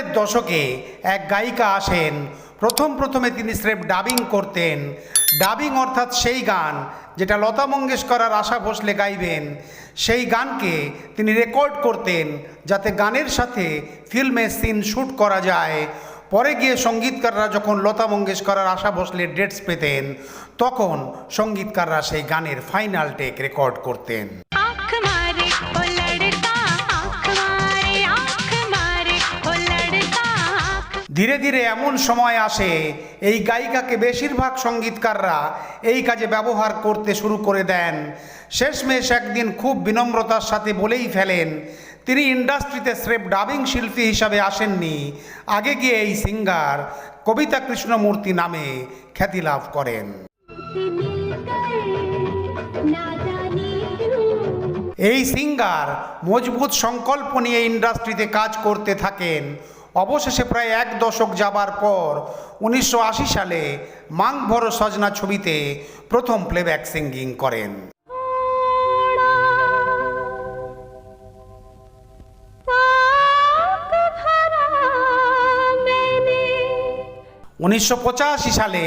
সত্তরের দশকে এক গায়িকা আসেন। প্রথম প্রথমে তিনি স্রেফ ডাবিং করতেন। ডাবিং অর্থাৎ সেই গান যেটা লতা মঙ্গেশকর আর আশা ভোসলে গাইবেন। সেই গানকে তিনি রেকর্ড করতেন যাতে গানের সাথে ফিল্মে সিন শ্যুট করা যায়। পরে গিয়ে সঙ্গীতকাররা যখন লতা মঙ্গেশকর আর আশা ভোসলের ডেটস পেতেন, তখন সঙ্গীতকাররা সেই গানের ফাইনাল টেক রেকর্ড করতেন। ধীরে ধীরে এমন সময় আসে, এই গায়িকাকে বেশিরভাগ সঙ্গীতকাররা এই কাজে ব্যবহার করতে শুরু করে দেন। শেষমেশ একদিন খুব বিনম্রতার সাথে বলেই ফেলেন, তিনি ইন্ডাস্ট্রিতে স্রেফ ডাবিং শিল্পী হিসাবে আসেননি, আগে গিয়ে এই সিঙ্গার কবিতা কৃষ্ণমূর্তি নামে খ্যাতি লাভ করেন। এই সিঙ্গার মজবুত সংকল্প নিয়ে ইন্ডাস্ট্রিতে কাজ করতে থাকেন। অবশেষে প্রায় এক দশক যাবার পর উনিশশো আশি সালে মাংভর সজনা ছবিতে প্রথম প্লেব্যাক সিঙ্গিং করেন। উনিশশো পঁচাশি সালে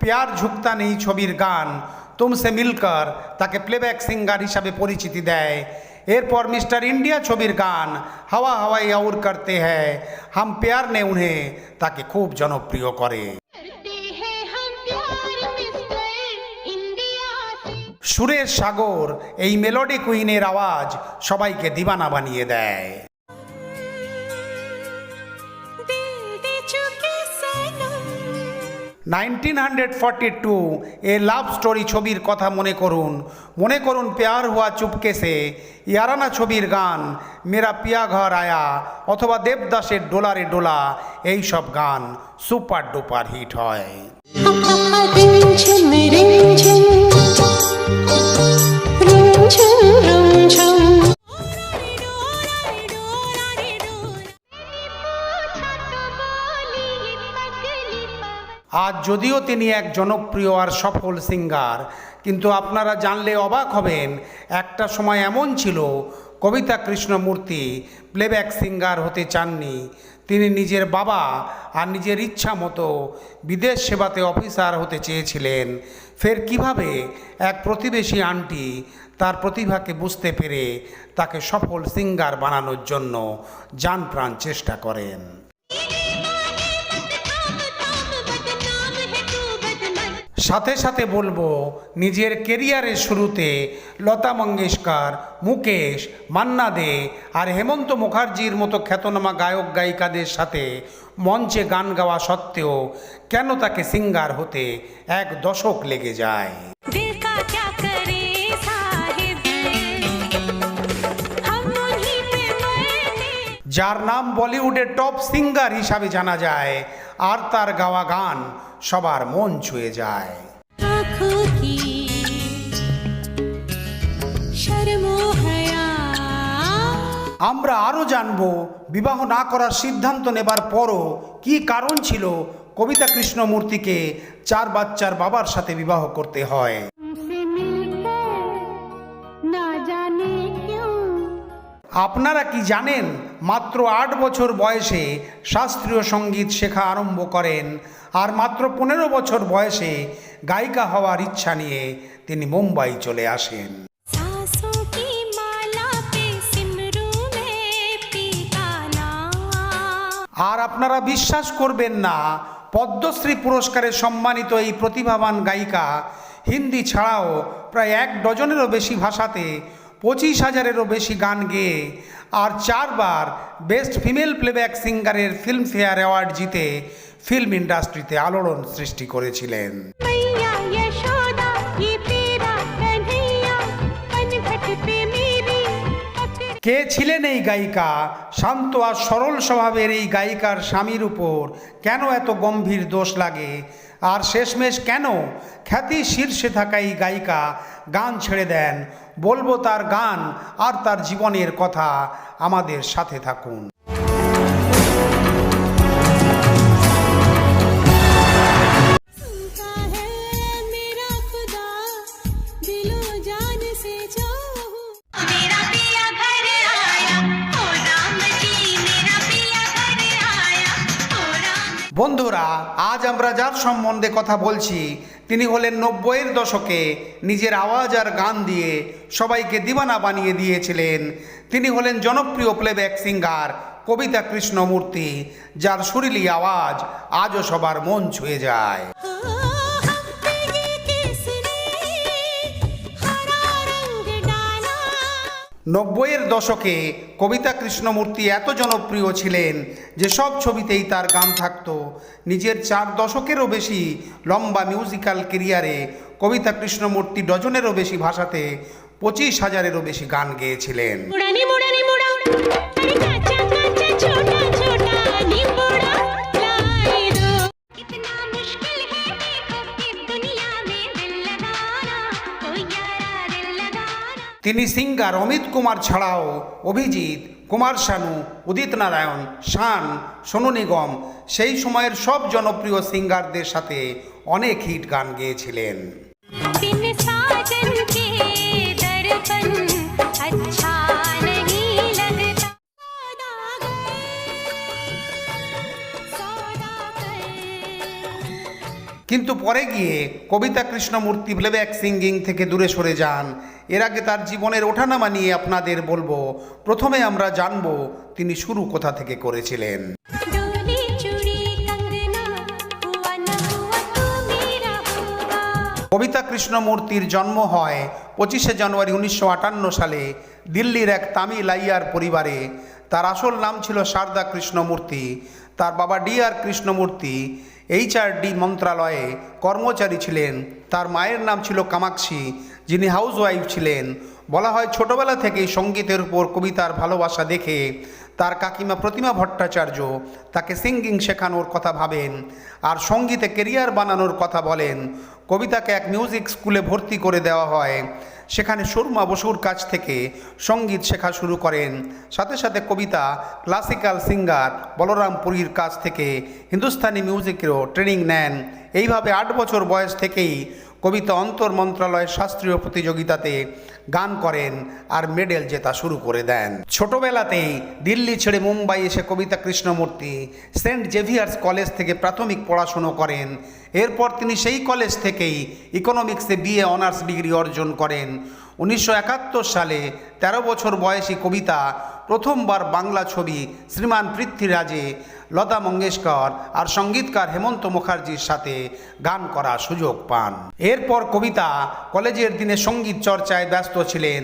পেয়ার ঝুকতা নেই ছবির গান তুমসে মিলকার তাকে প্লেব্যাক সিঙ্গার হিসাবে পরিচিতি দেয় এরপর মিস্টার ইন্ডিয়া ছবির গান হাওয়া হাওয়াই আউর করতে হ্যায়। হাম প্যার নে উনে তাকে খুব জনপ্রিয় করে। সুরের সাগর এই মেলোডি কুইনের আওয়াজ সবাইকে দিবানা বানিয়ে দেয়। Nineteen hundred forty two a love story ছবির কথা মনে করুন। মনে করুন পেয়ার হুয়া চুপকেসে ইয়ারানা ছবির গান, মেরা পিয়া ঘর আয়া, অথবা দেবদাসের ডোলারে ডোলা, এই সব গান সুপার ডুপার হিট হয়। ঝুম ঝুম আজ যদিও তিনি এক জনপ্রিয় আর সফল সিঙ্গার, কিন্তু আপনারা জানলে অবাক হবেন, একটা সময় এমন ছিল, কবিতা কৃষ্ণমূর্তি প্লেব্যাক সিঙ্গার হতে চাননি। তিনি নিজের বাবা আর নিজের ইচ্ছা মতো বিদেশ সেবাতে অফিসার হতে চেয়েছিলেন। ফের কীভাবে এক প্রতিবেশী আন্টি তার প্রতিভাকে বুঝতে পেরে তাকে সফল সিঙ্গার বানানোর জন্য প্রাণ চেষ্টা করেন? সাথে সাথে বলব নিজের কেরিয়ারের শুরুতে লতা মঙ্গেশকর মুকেশ মান্না দে আর হেমন্ত মুখার্জির মতো খ্যাতনামা গায়ক গায়িকাদের সাথে মঞ্চে গান গাওয়া সত্ত্বেও কেন তাকে সিঙ্গার হতে এক দশক লেগে যায়? যার নাম বলিউডের টপ সিঙ্গার হিসাবে জানা যায় আর তার গাওয়া গান সবার মন ছুঁয়ে যায়। আমরা আরও জানব বিবাহ না করার সিদ্ধান্ত নেবার পরও কি কারণ ছিল কবিতা কৃষ্ণমূর্তিকে চার বাচ্চার বাবার সাথে বিবাহ করতে হয়। আপনারা কি জানেন মাত্র আট বছর বয়সে শাস্ত্রীয় সংগীত শেখা আরম্ভ করেন আর মাত্র পনেরো বছর বয়সে গায়িকা হওয়ার ইচ্ছা নিয়ে তিনি মুম্বাই চলে আসেন। আর আপনারা বিশ্বাস করবেন না পদ্মশ্রী পুরস্কারে সম্মানিত এই প্রতিভাবান গায়িকা হিন্দি ছাড়াও প্রায় এক ডজনেরও বেশি ভাষাতে পঁচিশ হাজারেরও বেশি গান গেয়ে আর চারবার বেস্ট ফিমেল প্লেব্যাক সিঙ্গারের ফিল্মফেয়ার অ্যাওয়ার্ড জিতে ফিল্ম ইন্ডাস্ট্রিতে আলোড়ন সৃষ্টি করেছিলেন। কে ছিলেন এই গায়িকা? শান্ত আর সরল স্বভাবের এই গায়িকার স্বামীর উপর কেন এত গম্ভীর দোষ লাগে? আর শেষমেশ কেন খ্যাতি শীর্ষে থাকা এই গায়িকা গান ছেড়ে দেন? বলব তার গান আর তার জীবনের কথা আমাদের সাথে থাকুন। বন্ধুরা, আজ আমরা যার সম্বন্ধে কথা বলছি। তিনি হলেন নব্বইয়ের দশকে নিজের আওয়াজ আর গান দিয়ে সবাইকে দিবানা বানিয়ে দিয়েছিলেন। তিনি হলেন জনপ্রিয় প্লেব্যাক সিঙ্গার কবিতা কৃষ্ণমূর্তি, যার সুরিলি আওয়াজ আজও সবার মন ছুঁয়ে যায়। নব্বইয়ের দশকে কবিতা কৃষ্ণমূর্তি এত জনপ্রিয় ছিলেন যে সব ছবিতেই তার গান থাকত। নিজের চার দশকেরও বেশি লম্বা মিউজিক্যাল কেরিয়ারে কবিতা কৃষ্ণমূর্তি ডজনেরও বেশি ভাষাতে পঁচিশ হাজারেরও বেশি গান গেয়েছিলেন। তিনি সিঙ্গার অমিত কুমার ছাড়াও অভিজিৎ কুমার শানু উদিত নারায়ণ শান সোনু নিগম সেই সময়ের সব জনপ্রিয় সিঙ্গারদের সাথে অনেক হিট গান গেয়েছিলেন। কিন্তু পরে গিয়ে কবিতা কৃষ্ণমূর্তি ব্লেব্যাক সিঙ্গিং থেকে দূরে সরে যান। এর আগে তার জীবনের ওঠানামা নিয়ে আপনাদের বলব প্রথমে আমরা জানব তিনি শুরু কোথা থেকে করেছিলেন। কবিতা কৃষ্ণমূর্তির জন্ম হয় পঁচিশে জানুয়ারি উনিশশো আটান্ন সালে দিল্লির এক তামিল আইয়ার পরিবারে। তার আসল নাম ছিল সারদা কৃষ্ণমূর্তি। তার বাবা ডি আর কৃষ্ণমূর্তি। এইচআরডি মন্ত্রণালয়ে কর্মচারী ছিলেন। তার মায়ের নাম ছিল কামাক্ষী, যিনি হাউসওয়াইফ ছিলেন। বলা হয় ছোটবেলা থেকেই সঙ্গীতের উপর কবিতার ভালোবাসা দেখে তার কাকিমা প্রতিমা ভট্টাচার্য তাকে সিঙ্গিং শেখানোর কথা ভাবেন আর সঙ্গীতে কেরিয়ার বানানোর কথা বলেন। কবিতাকে এক মিউজিক স্কুলে ভর্তি করে দেওয়া হয়। সেখানে সুরমা বসুর কাছ থেকে সংগীত শেখা শুরু করেন। সাথে সাথে কবিতা ক্লাসিক্যাল সিঙ্গার বলরাম পুরীর কাছ থেকে হিন্দুস্তানি মিউজিকেরও ট্রেনিং নেন। এইভাবে আট বছর বয়স থেকেই কবিতা অন্তর মন্ত্রণালয়ের শাস্ত্রীয় প্রতিযোগিতাতে গান করেন আর মেডেল জেতা শুরু করে দেন। ছোটবেলাতেই দিল্লি ছেড়ে মুম্বাই এসে Kavita Krishnamurthy Saint Xavier's College থেকে প্রাথমিক পড়াশুনো করেন। এরপর তিনি সেই কলেজ থেকেই ইকোনমিক্সে বিএ অনার্স ডিগ্রি অর্জন করেন। উনিশশো একাত্তর সালে ১৩ বছর বয়সী কবিতা প্রথমবার বাংলা ছবি শ্রীমান পৃথ্বীরাজে লতা মঙ্গেশকর আর সঙ্গীতকার হেমন্ত মুখার্জির সাথে গান করার সুযোগ পান। এরপর কবিতা কলেজের দিনে সংগীত চর্চায় ব্যস্ত ছিলেন।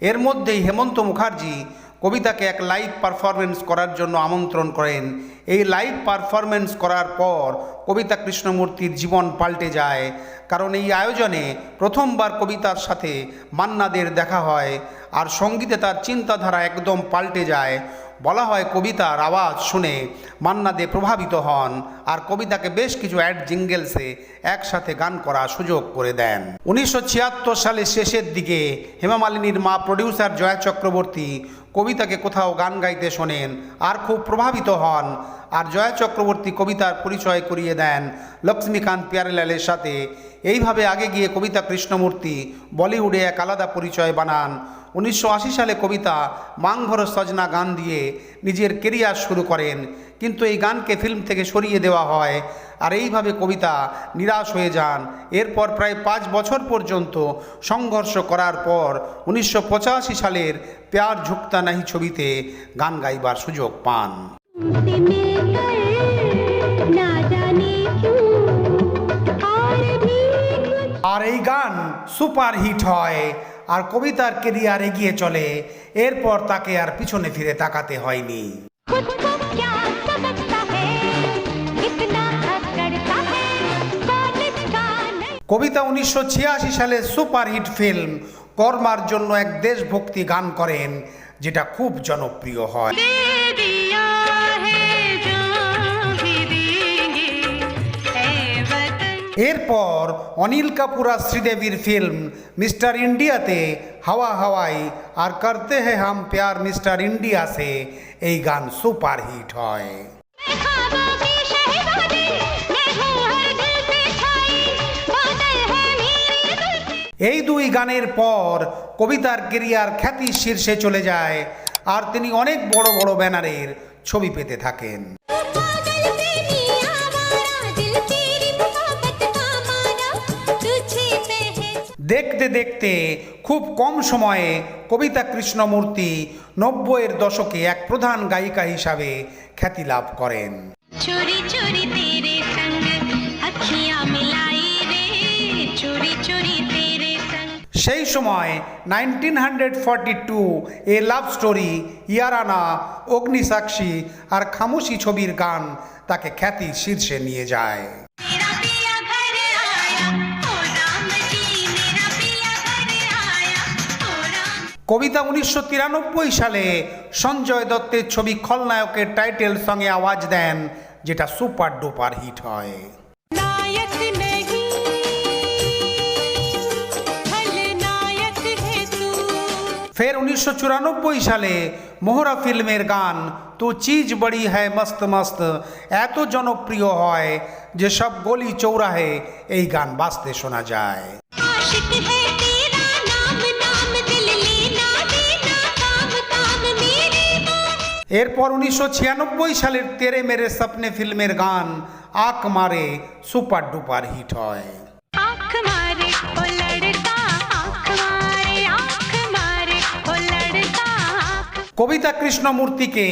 এর মধ্যেই হেমন্ত মুখার্জি কবিতাকে এক লাইভ পারফরমেন্স করার জন্য আমন্ত্রণ করেন। এই লাইভ পারফরমেন্স করার পর কবিতা কৃষ্ণমূর্তির জীবন পাল্টে যায়। কারণ এই আয়োজনে প্রথমবার কবিতার সাথে মান্নাদের দেখা হয়। আর সঙ্গীতে তার চিন্তাধারা একদম পাল্টে যায়। বলা হয় কবিতার আওয়াজ শুনে মান্না দে প্রভাবিত হন আর কবিতাকে বেশ কিছু অ্যাড জিঙ্গেলসে একসাথে গান করার সুযোগ করে দেন। উনিশশো সালের শেষের দিকে হেমা মালিনীর মা প্রডিউসার জয়া চক্রবর্তী কবিতাকে কোথাও গান গাইতে শোনেন আর খুব প্রভাবিত হন আর জয়া চক্রবর্তী কবিতার পরিচয় করিয়ে দেন লক্ষ্মীকান্ত পিয়ারেলালের সাথে। এইভাবে আগে গিয়ে কবিতা কৃষ্ণমূর্তি বলিউডে এক আলাদা পরিচয় বানান উনিশশো আশি সালে কবিতা মাংভর সজনা গান দিয়ে নিজের কেরিয়ার শুরু করেন। কিন্তু এই গানকে ফিল্ম থেকে সরিয়ে দেওয়া হয়। আর এইভাবে কবিতা নিরাশ হয়ে যান। এরপর প্রায় পাঁচ বছর পর্যন্ত সংঘর্ষ করার পর উনিশশো পঁচাশি সালের প্যার ঝুঁকতা নাহি ছবিতে গান গাইবার সুযোগ পান। আর এই গান সুপারহিট হয়। আর কবিতার কেরিয়ার এগিয়ে চলে, এরপর তাকে আর পিছনে ফিরে তাকাতে হয়নি। কবিতা উনিশশো ছিয়াশি সালে সুপারহিট ফিল্ম কর্মার জন্য এক দেশভক্তি গান করেন, যেটা খুব জনপ্রিয় হয়। এরপর অনিল কাপুর আর শ্রীদেবীর ফিল্ম মিস্টার ইন্ডিয়াতে হাওয়া হাওয়াই আর করতে হে হাম প্যার মিস্টার ইন্ডিয়াসে এই গান সুপারহিট হয়। এই দুই গানের পর কবিতার কেরিয়ার খ্যাতি শীর্ষে চলে যায় আর তিনি অনেক বড় বড় ব্যানারের ছবি পেতে থাকেন। দেখতে দেখতে খুব কম সময়ে কবিতা কৃষ্ণমূর্তি নব্বইয়ের দশকে এক প্রধান গায়িকা হিসাবে খ্যাতি লাভ করেন। সেই সময় nineteen hundred forty two a love story Yaarana Agnisakshi আর খামুশি ছবির গান তাকে খ্যাতি শীর্ষে নিয়ে যায়। কবিতা উনিশশো তিরানব্বই সালে সঞ্জয় দত্তের ছবি খলনায়কের টাইটেল সঙ্গে আওয়াজ দেন যেটা সুপার ডুপার হিট হয়। ফের উনিশশো চুরানব্বই সালে মোহরা ফিল্মের গান তো চিজ বড়ি হ্যায় মস্ত মস্ত এত জনপ্রিয় হয় যে সব গলি চৌরাহে এই গান বাজতে শোনা যায়। এরপর উনিশশো ছিয়ানব্বই সালের তেরে মেরে স্বপ্নে ফিল্মের গান আক মারে সুপার ডুপার হিট হয়। কবিতা কৃষ্ণমূর্তিকে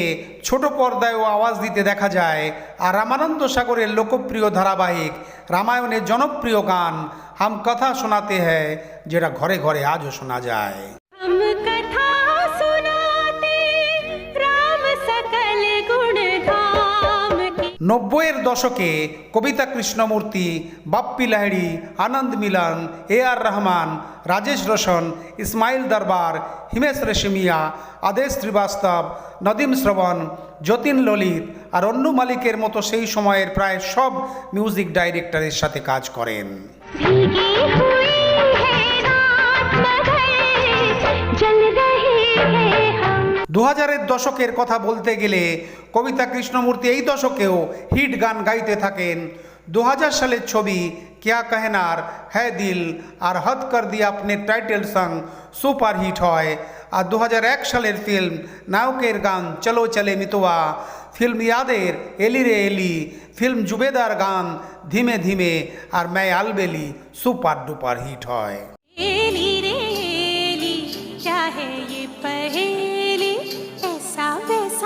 ছোট পর্দায়ও আওয়াজ দিতে দেখা যায় আর রামানন্দ সাগরের লোকপ্রিয় ধারাবাহিক রামায়ণের জনপ্রিয় গান হাম কথা শোনাতে হ্যায় যেটা ঘরে ঘরে আজও শোনা যায়। নব্বইয়ের দশকে কবিতা কৃষ্ণমূর্তি, বাপ্পি লাহিড়ি, আনন্দ মিলন, এ আর রহমান, রাজেশ রোশন, ইসমাইল দরবার, হিমেশ রেশমিয়া আদেশ শ্রীবাস্তব, নদীম শ্রবণ, যতীন ললিত আর অন্নু মালিকের মতো সেই সময়ের প্রায় সব মিউজিক ডাইরেক্টরের সাথে কাজ করেন। দু হাজারের দশকের কথা বলতে গেলে কবিতা কৃষ্ণমূর্তি এই দশকেও হিট গান গাইতে থাকেন। দু হাজার সালের ছবি ক্যা কহেনার হ্যায় দিল, আর হদ কর দিয়া আপনি টাইটেল সং সুপার হিট হয়। আর দু হাজার এক সালের ফিল্ম নায়কের গান চলো চলে মিতোয়া। ফিল্ম ইয়াদের এলি রে এলি, ফিল্ম জুবেদার গান ধীমে ধীমে, আর ম্যায় আলবেলি সুপার ডুপার হিট হয়। এলি রে এলি, চাহে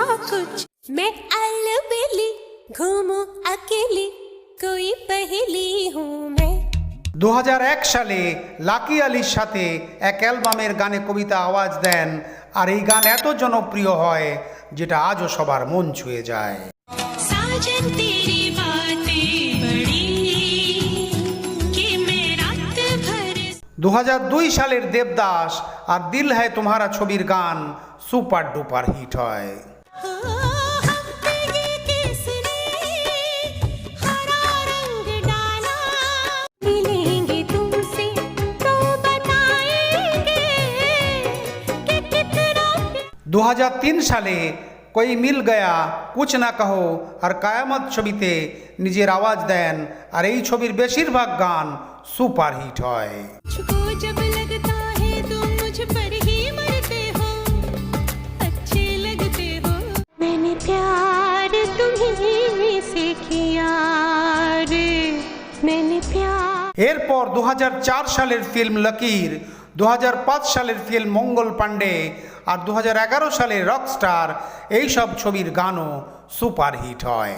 कुछ मैं अलबेली घूमूं अकेली कोई पहेली हूँ मैं দু সালে লাকি আলীর সাথে এক অ্যালবামের গানে কবিতা আওয়াজ দেন আর এই গান এত জনপ্রিয় হয় যেটা আজও সবার মন ছুঁয়ে যায় साजन तेरी बातें बड़ी कि मैं रात भर দু সালের দেবদাস আর দিল হ্যায় তোমারা ছবির গান সুপার ডুপার হিট হয় দু হাজার তিন সালে কই মিল গয়া, কুছ না কাহো, আর কায়ামত ছবিতে নিজের আওয়াজ দেন, আর এই ছবির বেশিরভাগ গান সুপার হিট হয় এরপর দু হাজার চার সালের ফিল্ম লকির দু হাজার পাঁচ সালের ফিল্ম মঙ্গল পাণ্ডে, আর দু হাজার এগারো সালের রকস্টার এইসব ছবির গানও সুপারহিট হয়।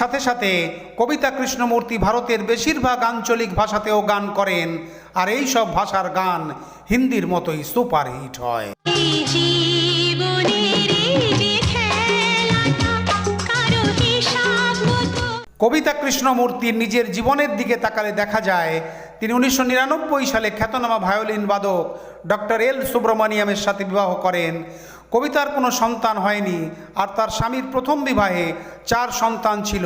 সাথে সাথে কবিতা কৃষ্ণমূর্তি ভারতের বেশিরভাগ আঞ্চলিক ভাষাতেও গান করেন। আর এই সব ভাষার গান হিন্দির মতোই সুপার হিট হয়। কবিতা কৃষ্ণমূর্তির নিজের জীবনের দিকে তাকালে দেখা যায়, তিনি উনিশশো নিরানব্বই সালে খ্যাতনামা ভায়োলিন বাদক ডক্টর এল সুব্রমণিয়ামের সাথে বিবাহ করেন। কবিতার কোনো সন্তান হয়নি, আর তার স্বামীর প্রথম বিবাহে চার সন্তান ছিল,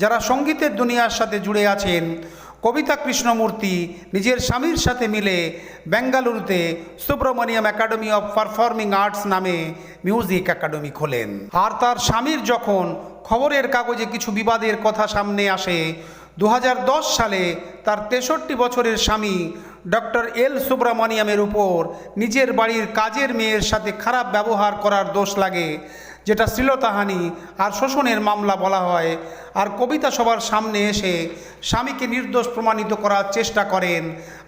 যারা সঙ্গীতের দুনিয়ার সাথে জুড়ে আছেন। কবিতা কৃষ্ণমূর্তি নিজের স্বামীর সাথে মিলে বেঙ্গালুরুতে Subramaniam academy of performing arts নামে মিউজিক একাডেমি খোলেন। আর তার স্বামীর যখন খবরের কাগজে কিছু বিবাদের কথা সামনে আসে দু হাজার দশ সালে তার তেষট্টি বছরের স্বামী ডক্টর এল সুব্রমণিয়ামের উপর নিজের বাড়ির কাজের মেয়ের সাথে খারাপ ব্যবহার করার দোষ লাগে, যেটা শ্লীলতাহানি আর শোষণের মামলা বলা হয়। আর কবিতা সবার সামনে এসে স্বামীকে নির্দোষ প্রমাণিত করার চেষ্টা করেন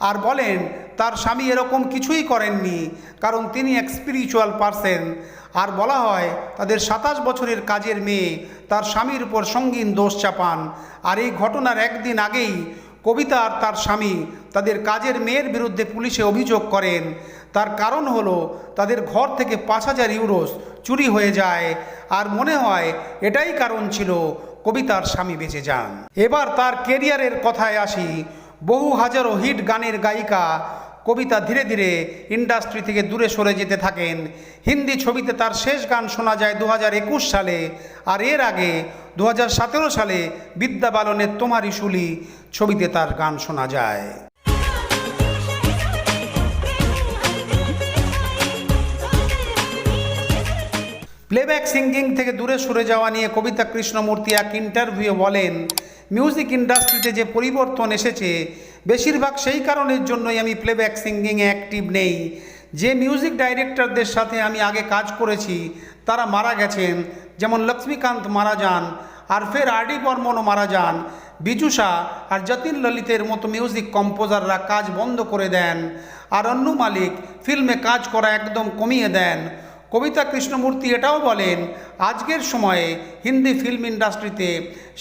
আর বলেন, তার স্বামী এরকম কিছুই করেননি, কারণ তিনি এক স্পিরিচুয়াল পারসন আর বলা হয়, তাদের সাতাশ বছরের কাজের মেয়ে তার স্বামীর উপর সঙ্গীন দোষ চাপান। আর এই ঘটনার একদিন আগেই কবিতা আর তার স্বামী তাদের কাজের মেয়ের বিরুদ্ধে পুলিশে অভিযোগ করেন। তার কারণ হলো তাদের ঘর থেকে পাঁচ হাজার ইউরোস চুরি হয়ে যায়। আর মনে হয় এটাই কারণ ছিল কবিতার স্বামী বেঁচে যান। এবার তার কেরিয়ারের কথায় আসি। বহু হাজারো হিট গানের গায়িকা কবিতা ধীরে ধীরে ইন্ডাস্ট্রি থেকে দূরে সরে যেতে থাকেন। হিন্দি ছবিতে তার শেষ গান শোনা যায় দু হাজার একুশ সালে, আর এর আগে দু হাজার সতেরো সালে বিদ্যা বালনের তোমারি শুলি ছবিতে তার গান শোনা যায়। প্লেব্যাক সিঙ্গিং থেকে দূরে সরে যাওয়া নিয়ে কবিতা কৃষ্ণমূর্তি এক ইন্টারভিউ বলেন মিউজিক ইন্ডাস্ট্রিতে যে পরিবর্তন এসেছে বেশিরভাগ সেই কারণের জন্যই আমি প্লেব্যাক সিঙ্গিংয়ে অ্যাক্টিভ নেই। যে মিউজিক ডাইরেক্টরদের সাথে আমি আগে কাজ করেছি, তারা মারা গেছেন। যেমন লক্ষ্মীকান্ত মারা যান, আর ফের আর ডি বর্মনও মারা যান। বিজুষা আর যতীন ললিতের মতো মিউজিক কম্পোজাররা কাজ বন্ধ করে দেন। আর অন্নু মালিক ফিল্মে কাজ করা একদম কমিয়ে দেন। কবিতা কৃষ্ণমূর্তি এটাও বলেন, আজকের সময়ে হিন্দি ফিল্ম ইন্ডাস্ট্রিতে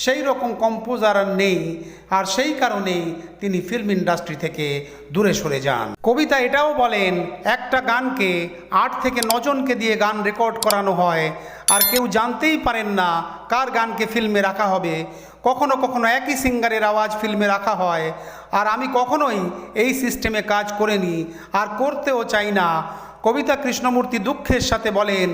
সেই রকম কম্পোজার নেই, আর সেই কারণেই তিনি ফিল্ম ইন্ডাস্ট্রি থেকে দূরে সরে যান। কবিতা এটাও বলেন, একটা গানকে আট থেকে নজনকে দিয়ে গান রেকর্ড করানো হয়, আর কেউ জানতেই পারেন না কার গানকে ফিল্মে রাখা হবে। কখনো কখনো একই সিঙ্গারের আওয়াজ ফিল্মে রাখা হয়, আর আমি কখনোই এই সিস্টেমে কাজ করিনি, আর করতেও চাই না। কবিতা কৃষ্ণমূর্তি দুঃখের সাথে বলেন,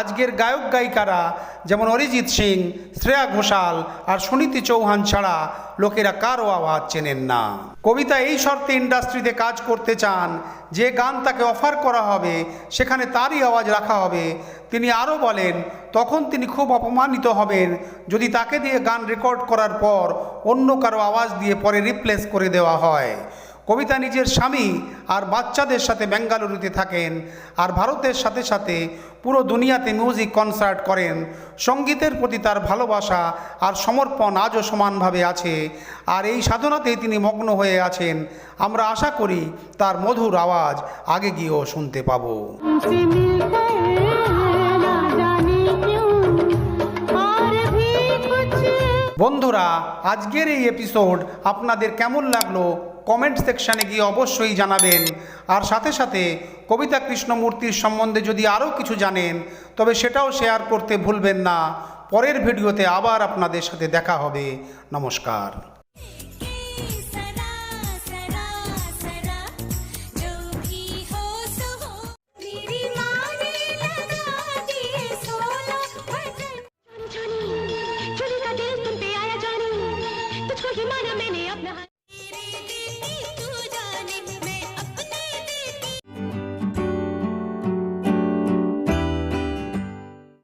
আজকের গায়ক গায়িকারা যেমন অরিজিৎ সিং, শ্রেয়া ঘোষাল আর সুনীতি চৌহান ছাড়া লোকেরা কারও আওয়াজ চেনেন না। কবিতা এই শর্তে ইন্ডাস্ট্রিতে কাজ করতে চান, যে গান তাকে অফার করা হবে সেখানে তারই আওয়াজ রাখা হবে। তিনি আরও বলেন, তখন তিনি খুব অপমানিত হবেন যদি তাকে দিয়ে গান রেকর্ড করার পর অন্য কারও আওয়াজ দিয়ে পরে রিপ্লেস করে দেওয়া হয়। কবিতা নিজের স্বামী আর বাচ্চাদের সাথে বেঙ্গালুরুতে থাকেন আর ভারতের সাথে সাথে পুরো দুনিয়াতে মিউজিক কনসার্ট করেন। সঙ্গীতের প্রতি তার ভালোবাসা আর সমর্পণ আজও সমানভাবে আছে। আর এই সাধনাতেই তিনি মগ্ন হয়ে আছেন। আমরা আশা করি তার মধুর আওয়াজ আগে গিয়েও শুনতে পাবো। বন্ধুরা, আজকের এই এপিসোড আপনাদের কেমন লাগল কমেন্ট সেকশানে গিয়ে অবশ্যই জানাবেন। আর সাথে সাথে কবিতা কৃষ্ণমূর্তির সম্বন্ধে যদি আরও কিছু জানেন, তবে সেটাও শেয়ার করতে ভুলবেন না। পরের ভিডিওতে আবার আপনাদের সাথে দেখা হবে। নমস্কার।